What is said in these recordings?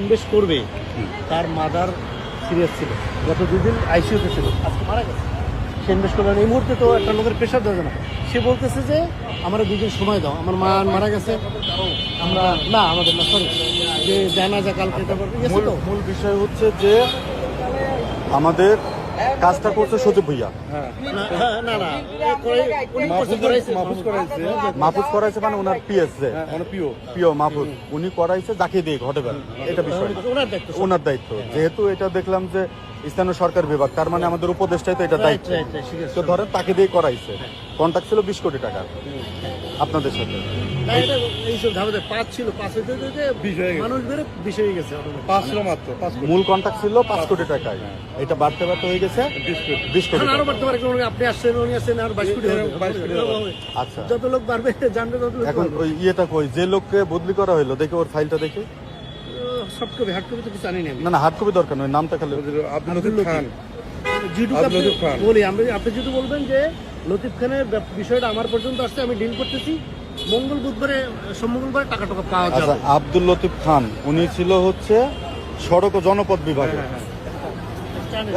Invest করবে তার mother serious ছিল। গত দুদিন আইসিউতে ছিল আজকে মারা গেছে। সে ইনভেস্ট করবে। এই মুহূর্তে তো একটা লোকের প্রেশার দেওয়া না। সে বলতেছে যে আমরা দুদিন সময় দাও। আমার মা মারা গেছে। আমরা না আমাদের না সরি যে কালকে গেছে মূল তো। মূল বিষয় হচ্ছে যে আমাদের কাজটা করছে সচিব ভুইয়া। হ্যাঁ। মাহফুজ করাইছে। মানে ওনার পিএস যে। মানে পিও। মাহফুজ। উনি করাইছে যাকে দিয়ে ঘটে এটা বিষয়। ওনার দায়িত্ব। যেহেতু এটা দেখলাম যে স্থানীয় সরকার বিভাগ তার মানে আমাদের উপদেষ্টাই তো এটা দায়িত্ব। রাইট ঠিক আছে। তো ধরেন তাকে দিয়ে করাইছে। কন্ট্যাক্ট ছিল বিশ কোটি টাকা আপনাদের সাথে। হয়ে হয়ে মূল কন্ট্যাক্ট ছিল পাঁচ কোটি টাকায়। এটা বাড়তে বাড়তে হয়ে গেছে বিশ কোটি। এখন আরও টাকা। বাড়তে পারে কারণ আপনি আসছেন উনি আসছেন আর বাইশ কোটি হবে। বাইশ কোটি হবে। আচ্ছা। যত লোক বাড়বে জানবে তত এখন ওই ইয়েটা কই? যে লোককে বদলি করা হইল দেখে ওর ফাইলটা দেখে? সফট কপি হার্ড কপি তো কিছু না হার্ড কপি দরকার নয় নামটা খালি আব্দুল লতিফ খান। আপনি বলি আমি আপনি যদি বলবেন যে লতিফ খানের বিষয়টা আমার পর্যন্ত আসছে আমি ডিল করতেছি। মঙ্গল বুধবারে সোমঙ্গলবারে টাকা টাকা পাওয়া আচ্ছা যাবে। আব্দুল লতিফ খান উনি ছিল হচ্ছে সড়ক ও জনপদ বিভাগে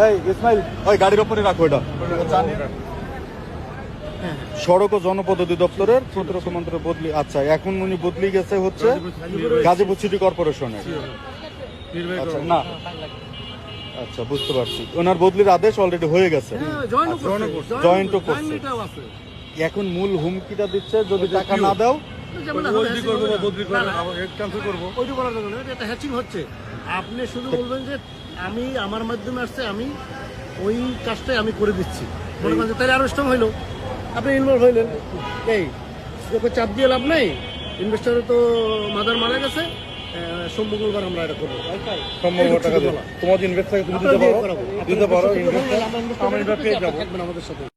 এই ইসমাইল ওই গাড়ির ওপরে রাখো এটা। সড়ক ও জনপদ অধিদপ্তরের প্রতিরক্ষা মন্ত্রী বদলি আচ্ছা এখন উনি বদলি গেছে হচ্ছে গাজীপুর সিটি কর্পোরেশনে আচ্ছা না। আচ্ছা বুঝতে পারছি। ওনার বদলির আদেশ অলরেডি হয়ে গেছে। করছে। এখন মূল হুমকিটা দিচ্ছে যদি টাকা না দাও আপনি শুধু বলবেন যে আমি আমার মাধ্যমে আসছে আমি ওই কাজটাই আমি করে দিচ্ছি। মনে তাহলে আরও স্ট্রং হইল। আপনি ইনভলভ হইলেন। এই ওকে চাপ দিয়ে লাভ নেই। ইনভেস্টারে তো মাদার মারা গেছে। আহ, সোম মঙ্গলবার আমরা এটা করব। সম্ভব টাকা দেবো। তোমার ইনভেস্ট থাকে তুমি দিতে পারো। দিতে পারো ইনভেস্ট আমরা invest পেয়ে যাব। আমাদের সাথে।